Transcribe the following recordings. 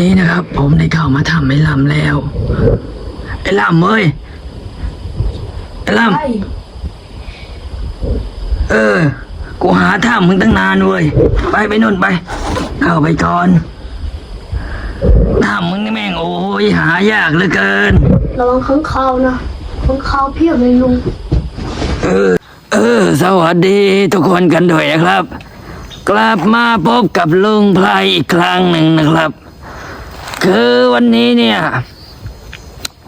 นี้นะครับ ผมได้เข้ามาทำไอ้ลำแล้ว ไอ้ลำเอ้ยไอ้ลำเออ กูหาถ้ำมึงตั้งนานเว้ยไปไปนู่นไป เข้าไปก่อนถ้ำมึงนี่แม่งโอ้ยหายากเหลือเกินระวังข้างคาวนะข้างคาวเพียบเลยลุงเออ เออ สวัสดีทุกคนกันด้วยนะครับ กลับมาพบกับลุงไพรอีกครั้งหนึ่งนะครับ คือวันนี้เนี่ย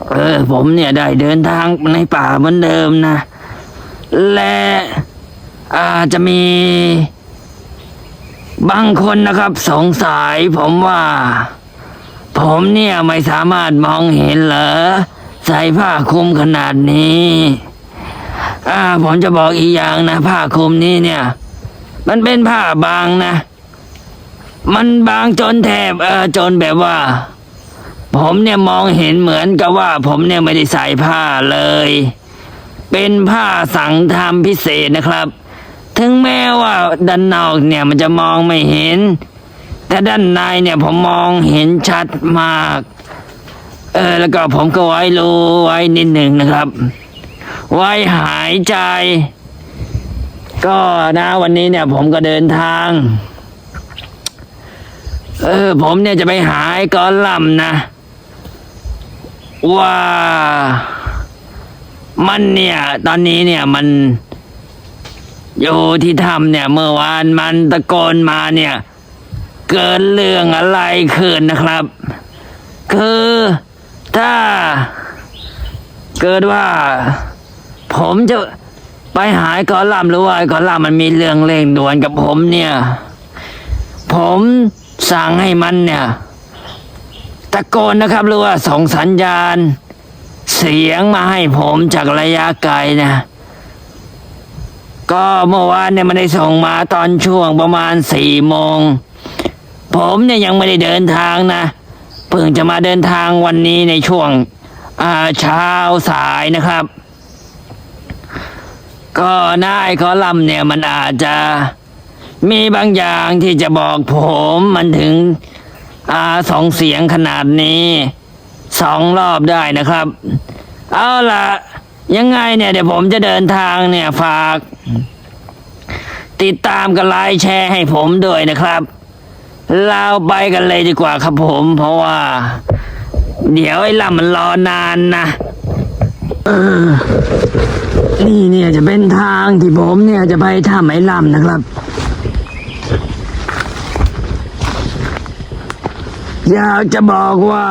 เออผมเนี่ยได้เดินทางในป่าเหมือนเดิมนะ และอาจจะมี บางคนนะครับสงสัยผมว่า ผมเนี่ยไม่สามารถมองเห็นเหรอใส่ผ้าคลุมขนาดนี้อ่าผมจะบอกอีกอย่างนะ ผ้าคลุมนี้เนี่ย มันเป็นผ้าบางนะ มันบางจนแทบเออจนแบบว่า ผมเนี่ยมองเห็นเหมือนกับว่า ผมเนี่ยไม่ได้ใส่ผ้าเลย เป็นผ้าสั่งทำพิเศษนะครับ ถึงแม้ว่าด้านนอกเนี่ยมันจะมองไม่เห็น แต่ด้านในเนี่ยผมมองเห็นชัดมาก เออแล้วก็ผมก็ไว้รู้ไว้นิดหนึ่งนะครับ ไว้หายใจ ก็นะวันนี้เนี่ยผมก็เดินทาง เออ ผมเนี่ยจะไปหาไอ้กอลัมนะ ว่า มันเนี่ย ตอนนี้เนี่ยมันอยู่ที่ถ้ำเนี่ย เมื่อวานมันตะโกนมาเนี่ย เกิดเรื่องอะไรขึ้นนะครับ คือถ้า เกิดว่า ผมจะไปหายกอลัมหรือว่าไอ้กอลัมมันมีเรื่องเร่งด่วนกับผมเนี่ย ผม สั่งให้มันเนี่ย ตะโกนนะครับหรือว่าส่งสัญญาณ เสียงมาให้ผมจากระยะไกลนะก็เมื่อวานเนี่ยมันได้ส่งมาตอนช่วงประมาณสี่โมง ผมเนี่ยยังไม่ได้เดินทางนะเพิ่งจะมาเดินทางวันนี้ในช่วงเช้าสายนะครับ ก็นายคอลัมน์เนี่ยมันอาจจะ มีบางอย่างที่จะบอกผมมันถึงอาสองเสียงขนาดนี้สองรอบได้นะครับ เอาล่ะยังไงเนี่ยเดี๋ยวผมจะเดินทางเนี่ยฝาก ติดตามกันไลค์แชร์ให้ผมด้วยนะครับ เราไปกันเลยดีกว่าครับผม เพราะว่า เดี๋ยวไอ้ล่ำมันรอนานนะเออนี่เนี่ยจะเป็นทางที่ผมเนี่ยจะไปถ้ำไอ้ล่ำนะครับ อยากจะบอกว่า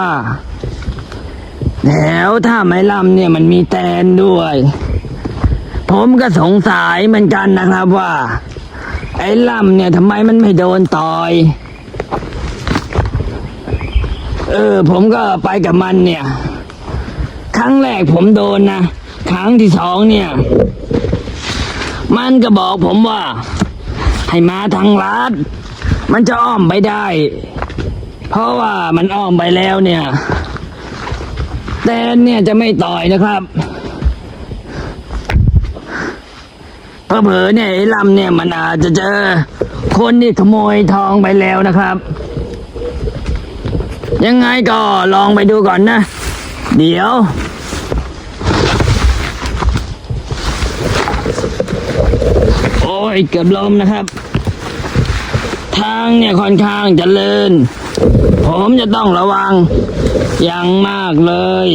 แถวถ้ำไอ้ลำเนี่ยมันมีแตนด้วย ผมก็สงสัยเหมือนกันนะครับว่า ไอ้ลำเนี่ยทำไมมันไม่โดนต่อย เออ ผมก็ไปกับมันเนี่ย ครั้งแรกผมโดนนะ ครั้งที่สองเนี่ย มันก็บอกผมว่า ให้มาทางลัดมันจะอ้อมไปได้ เพราะว่ามันอ้อมไปแล้วเนี่ย แต่เนี่ยจะไม่ต่อยนะครับเพอเผลอเนี่ยไอ้ลำเนี่ยมันอาจจะเจอคนที่ขโมยทองไปแล้วนะครับ ยังไงก็ลองไปดูก่อนนะ เดี๋ยวโอ้ยเกือบล้มนะครับ ทางเนี่ยค่อนข้างเจริญ ผมจะต้องระวังอย่างมากเลย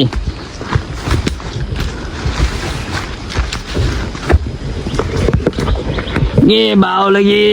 เยี่เบาเลยยี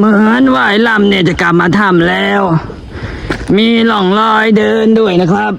เหมือนว่าไอ้ลำเนี่ยจะกลับมาทำแล้ว มีหล่องรอยเดินด้วยนะครับ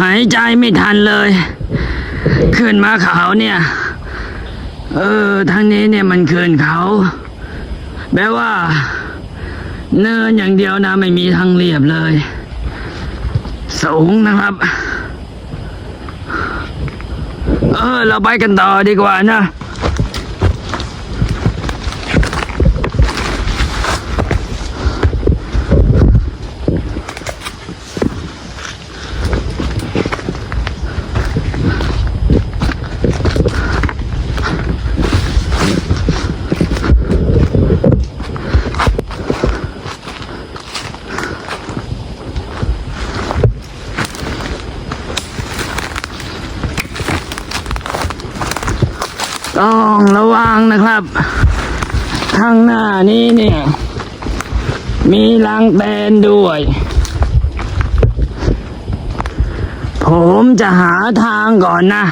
หายใจไม่ทันเลย ขึ้นมาเขาเนี่ย เออทางนี้เนี่ยมันขึ้นเขาแปลว่า เนินอย่างเดียวนะไม่มีทางเรียบเลย สูงนะครับ เออ เราไปกันต่อดีกว่านะ ต้องระวั งนะครับข้างหน้านี้เนี่ย มีรังแตนด้วย ผมจะหาทางก่อนนะ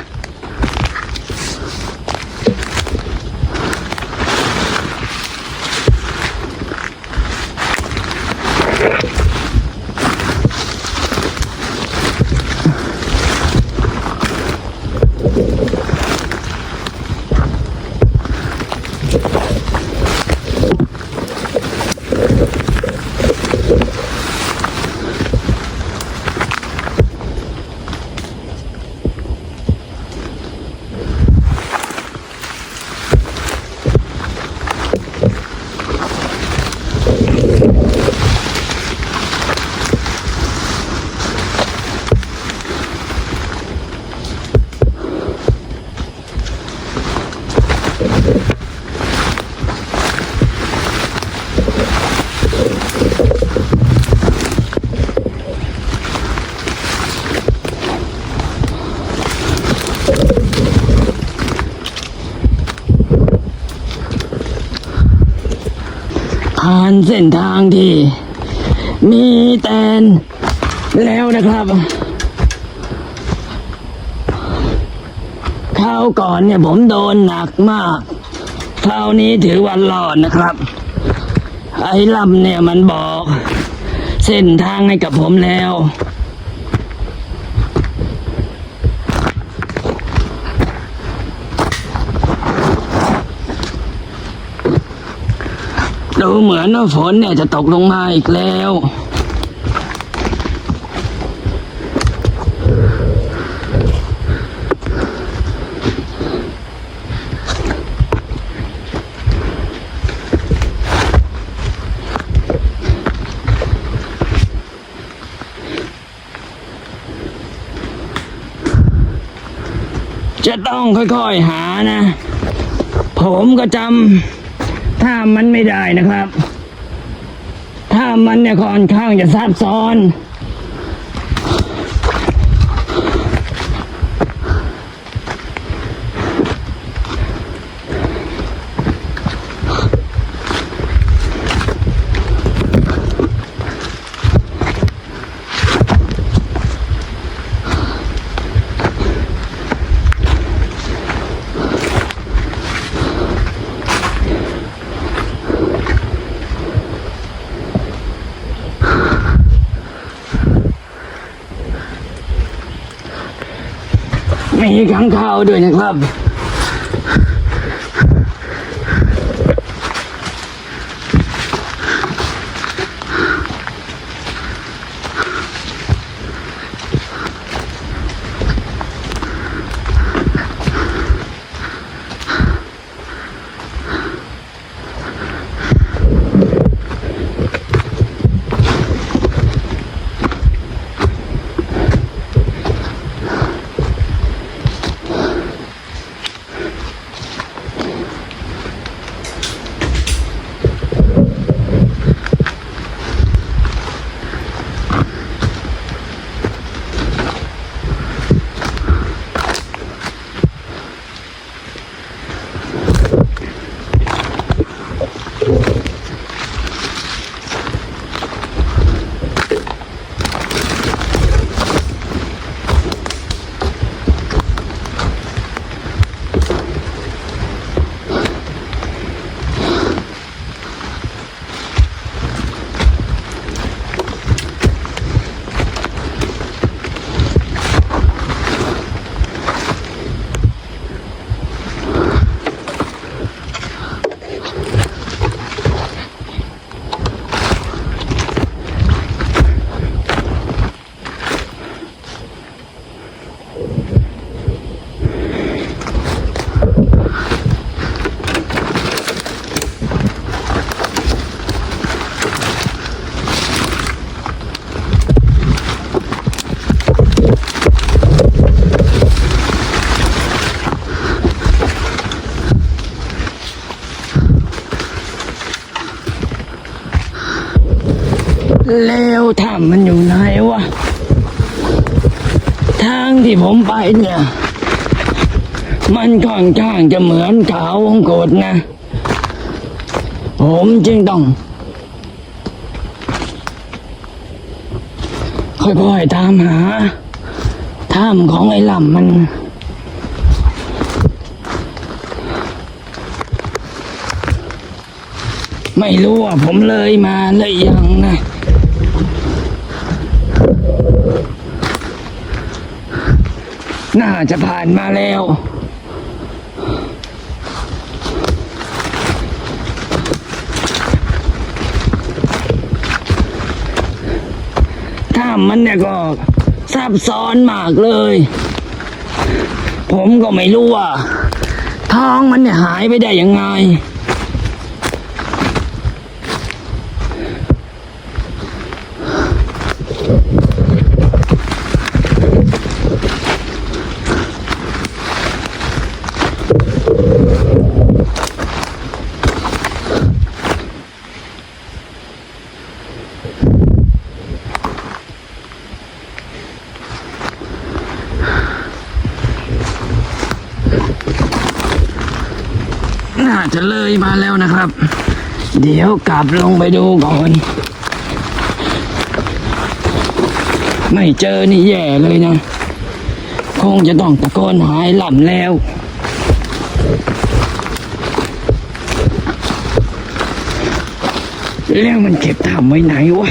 เส้นทางที่ มีแตนแล้วนะครับคราวก่อนเนี่ยผมโดนหนักมากคราวนี้ถือวันรอดนะครับ ไอ้ลำเนี่ยมันบอก เส้นทางให้กับผมแล้ว ดูเหมือนว่าฝนเนี่ยจะตกลงมาอีกแล้ว จะต้องค่อยๆหานะ ผมก็จำ ถ้ามันไม่ได้นะครับ ถ้ามันเนี่ยค่อนข้างจะซับซ้อน ด้วยนะครับ ช แล้วถ้ำมันอยู่ไหนวะ ทางที่ ผมไปเนี่ย มันค่อนข้างจะเหมือนเขาวงกดนะ ผมจึงต้อง ค่อยๆตามหาถ้ำของไอ้ลำมันไม่รู้ว่าผมเลยมาเลยยังนะ น่าจะผ่านมาแล้ว ถ้ามันเนี่ยก็ซับซ้อนมากเลย ผมก็ไม่รู้ว่า ท้องมันเนี่ยหายไปได้ยังไง น่าจะเลยมาแล้ว นะครับ เดี๋ยวกลับลงไปดูก่อน ไม่เจอนี่แย่เลยนะ คงจะต้องตะโกนหายหล่ำแล้วแล้วมันเก็บทำไว้ไหนวะ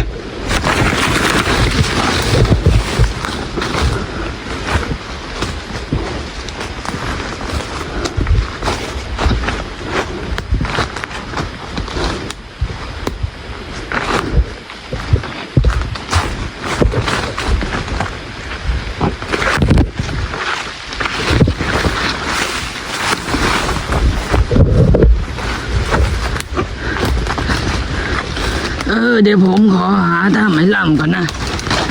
เออเดี๋ยวผมขอหาถ้ำไอ้ลำก่อนนะ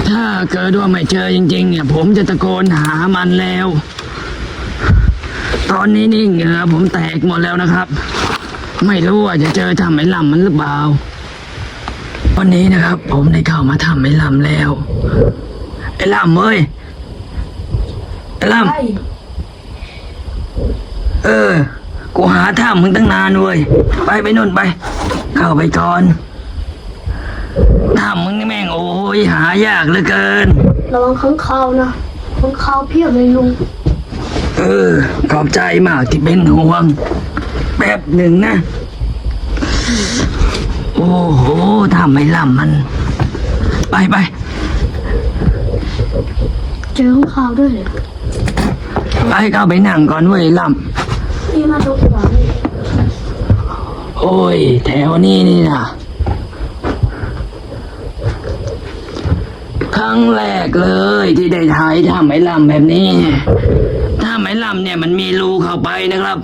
ถ้าเกิดว่าไม่เจอจริง ๆ เนี่ย ผมจะตะโกนหามันแล้ว ตอนนี้นี่เหงื่อผมแตกหมดแล้วนะครับ ไม่รู้ว่าจะเจอถ้ำไอ้ลำมันหรือเปล่าวันนี้นะครับ ผมได้เข้ามาถ้ำไอ้ลำแล้ว ไอ้ลำเอ้ยไอ้ลำเออ กูหาถ้ำมึงตั้งนานเว้ย ไปไปนู่นไป เข้าไปก่อน ถ้ำมึงนี่แม่งโอ้ยหายากเหลือเกิน ระวังข้างคาวนะข้างคาวเพียบเลยลุง เออ ขอบใจมากที่เป็นห่วง แป๊บหนึ่งนะ โอ้โหทำไม่ล่ำมัน ไปไปเจอข้างคาวด้วยเหรอไปเข้าไปนั่งก่อนเว้ยล่นี่มาตรงขวานี่ำโอ้ย แถวนี้นี่นะค รั้งแรกเลย ที่ได้ถ่ายทำไอ้ลำแบบนี้ถ้าไม้ลำเนี่ยมันมีรูเข้าไปนะครับ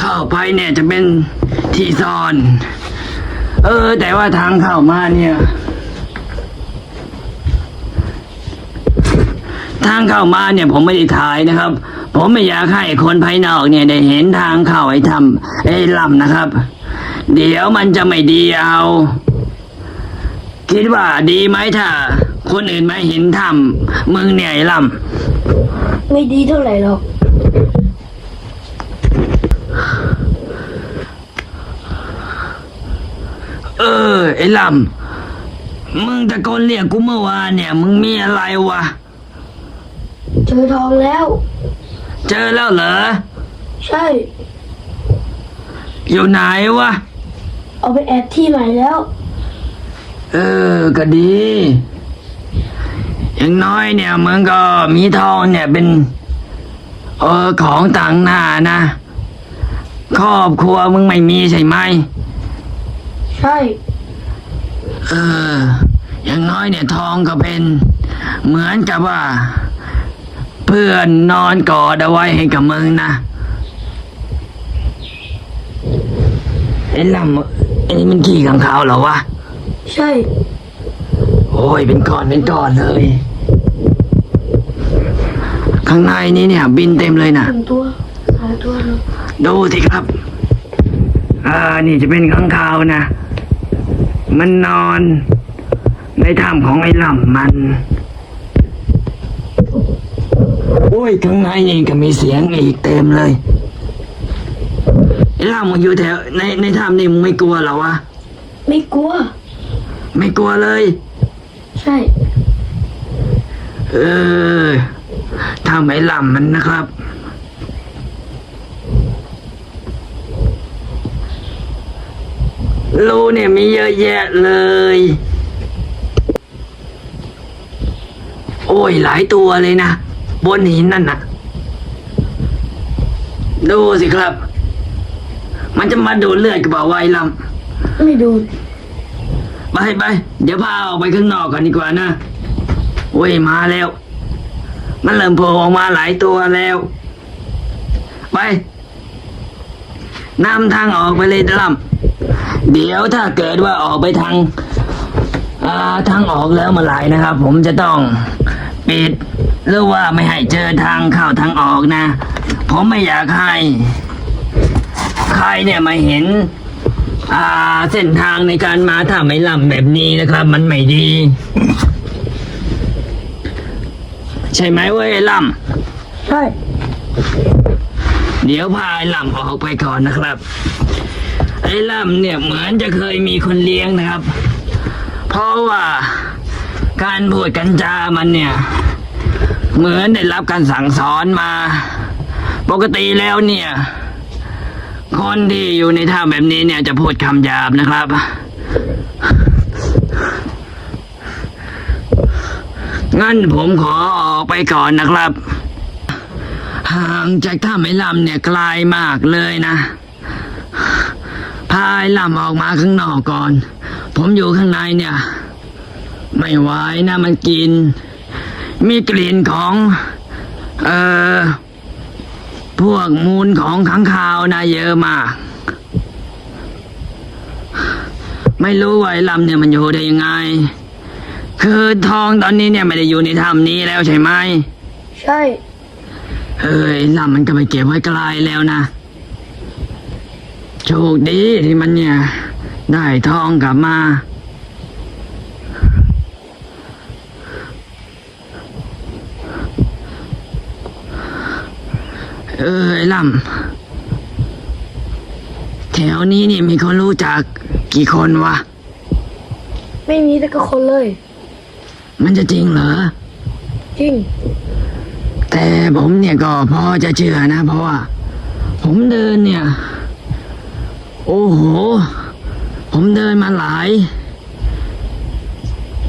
เข้าไปเนี่ยจะเป็นที่ซ่อน เออ แต่ว่าทางเข้ามาเนี่ย ทางเข้ามาเนี่ยผมไม่ได้ถ่ายนะครับ ผมไม่อยากให้คนภายนอกเนี่ยได้เห็นทางเข้าไอ้ทำไอ้ลำนะครับ เดี๋ยวมันจะไม่ดีเอาคิดว่าดีไหมถ้า คนอื่นไม่เห็นทำมึงเนี่ยไอ้ลำไม่ดีเท่าไหร่หรอกเออ ไอ้ลำมึงตะโกนเรียกกูเมื่อวานเนี่ย มึงมีอะไรวะ เจอทองแล้ว เจอแล้วเหรอ ใช่ อยู่ไหนวะ เอาไปแอบที่ใหม่แล้ว เออ ก็ดี อย่างน้อยเนี่ยมึงก็มีทองเนี่ยเป็น เออของต่างหน้านะ ครอบครัวมึงไม่มีใช่ไหม ใช่ เออ อย่างน้อยเนี่ยทองก็เป็น เหมือนกับว่า เพื่อนนอนกอดเอาไว้ให้กับมึงนะไอ้ลำไอ้นี่มันขี้ขังขาวเหรอวะ ใช่ โอ้ยเป็นก้อนเป็นก้อนเลย ข้างในนี้เนี่ย บินเต็มเลยนะหนึ่งตัวสองตัวเนอะดูสิครับ อ่านี่จะเป็นข้างคาวนะ มันนอน ในถ้ำของไอ้ลำมัน โอ้ยข้างในนี่ก็มีเสียงอีกเต็มเลยไอ้ลำมึงอยู่แถวในในถ้ำนี่มึงไม่กลัวเหรอวะ ไม่กลัว ไม่กลัวเลยใช่เออถ้ำไอ้ลำมันนะครับ รูเนี่ยมีเยอะแยะเลย โอ้ยหลายตัวเลยนะ บนหินนั่นน่ะดูสิครับ มันจะมาดูดเลือดกระเป๋าไวลไม่ดูำ ไปไปเดี๋ยวพาออกไปข้างนอกกันดีกว่านะโอ้ยมาแล้ว มันเริ่มโผล่ออกมาหลายตัวแล้ว ไปนำทางออกไปเลยลำเดี๋ยวถ้าเกิดว่าออกไปทางทางออกแล้วมื่อไหร่นะครับ ผมจะต้องปิดหรือว่าไม่ให้เจอทางเข้าทางออกนะ ผมไม่อยากให้ใครเนี่ยมาเห็น อ่าเส้นทางในการมาถ้าไม่ลำแบบนี้นะครับ มันไม่ดี ใช่ไหมเว้ยลำใช่เดี๋ยวพาไอ้ลำออกไปก่อนนะครับ ไอ้ลำเนี่ยเหมือนจะเคยมีคนเลี้ยงนะครับ เพราะว่าการพูดกันจามันเนี่ย เหมือนได้รับการสั่งสอนมา ปกติแล้วเนี่ย คนที่อยู่ในท่าแบบนี้เนี่ยจะพูดคำหยาบนะครับ งั้นผมขอออกไปก่อนนะครับ ห่างจากถ้ำไอ้ลำเนี่ยไกลมากเลยนะ พาไอ้ลำออกมาข้างนอกก่อน ผมอยู่ข้างในเนี่ย ไม่ไหวนะมันกิน มีกลิ่นของ เอ่อ พวกมูลของขังคาวนะเยอะมาก ไม่รู้ว่าไอ้ลำเนี่ยมันอยู่ได้ยังไง คือทองตอนนี้เนี่ยไม่ได้อยู่ในถ้ำนี้แล้วใช่ไหมใช่เอ้ยลำมันก็ไปเก็บไว้ไกลแล้วนะ โชคดีที่มันเนี่ย ได้ทองกลับมา เอ้ยลำแถวนี้นี่มีคนรู้จักกี่คนวะ ไม่มีแต่ก็คนเลย มันจะจริงเหรอ จริง แต่ผมเนี่ยก็พอจะเชื่อนะ เพราะว่า ผมเดินเนี่ย โอ้โห ผมเดินมาหลาย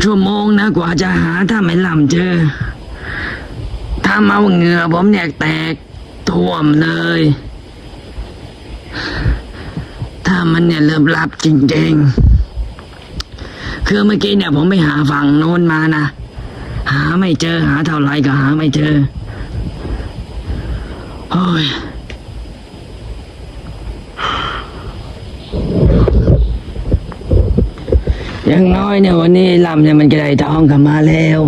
ชั่วโมงนะกว่าจะหาถ้าไม่ลำเจอถ้าเมาเหงื่อผมเนี่ยแตก ท่วมเลย ถ้ามันเนี่ยเริ่มลับจริงๆ คือเมื่อกี้เนี่ยผมไปหาฝั่งโน้นมานะ หาไม่เจอหาเท่าไรก็หาไม่เจอ โอ้ยอย่างน้อยเนี่ยวันนี้ลำเนี่ยมันจะได้ทองกลับมาแล้ว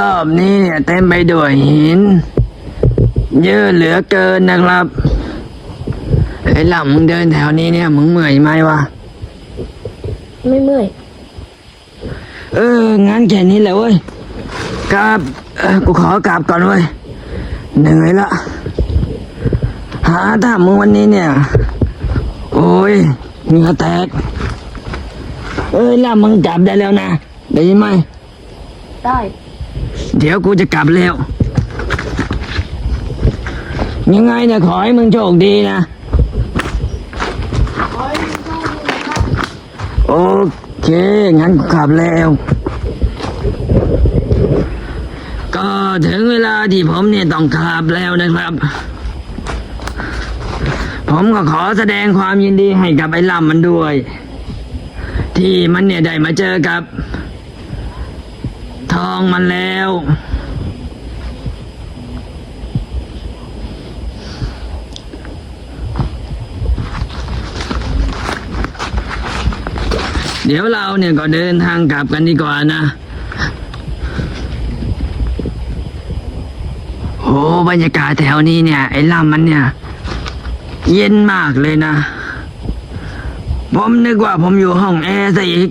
รอบๆนี้เนี่ยเต็มไปด้วยหิน เยอะเหลือเกินนะครับไอ้ลำมึงเดินแถวนี้เนี่ยมึงเมื่อยไหมวะไม่เมื่อย เอองั้นแค่นี้แหละเว้ยกราบเออกูขอกราบก่อนเว้ยเหนื่อยละหาถ้ามึงวันนี้เนี่ย โอ้ยเหงื่อแตก เอ้ยล่ามึงกลับได้แล้วนะได้ยินไหมได้ เดี๋ยวกูจะกลับแล้ว ยังไงเนี่ยขอให้มึงโชคดีนะ โอเค งั้นกูกลับแล้ว ก็ถึงเวลาที่ผมเนี่ยต้องกลับแล้วนะครับ ผมก็ขอแสดงความยินดีให้กับไอ้ลำมันด้วย ที่มันเนี่ยได้มาเจอกับ องมันแล้ว เดี๋ยวเราเนี่ยก็เดินทางกลับกันดีกว่านะ โอ้บรรยากาศแถวนี้เนี่ย ไอ้ลำมันเนี่ย เย็นมากเลยนะ ผมนึกว่าผมอยู่ห้องแอร์ซะอีก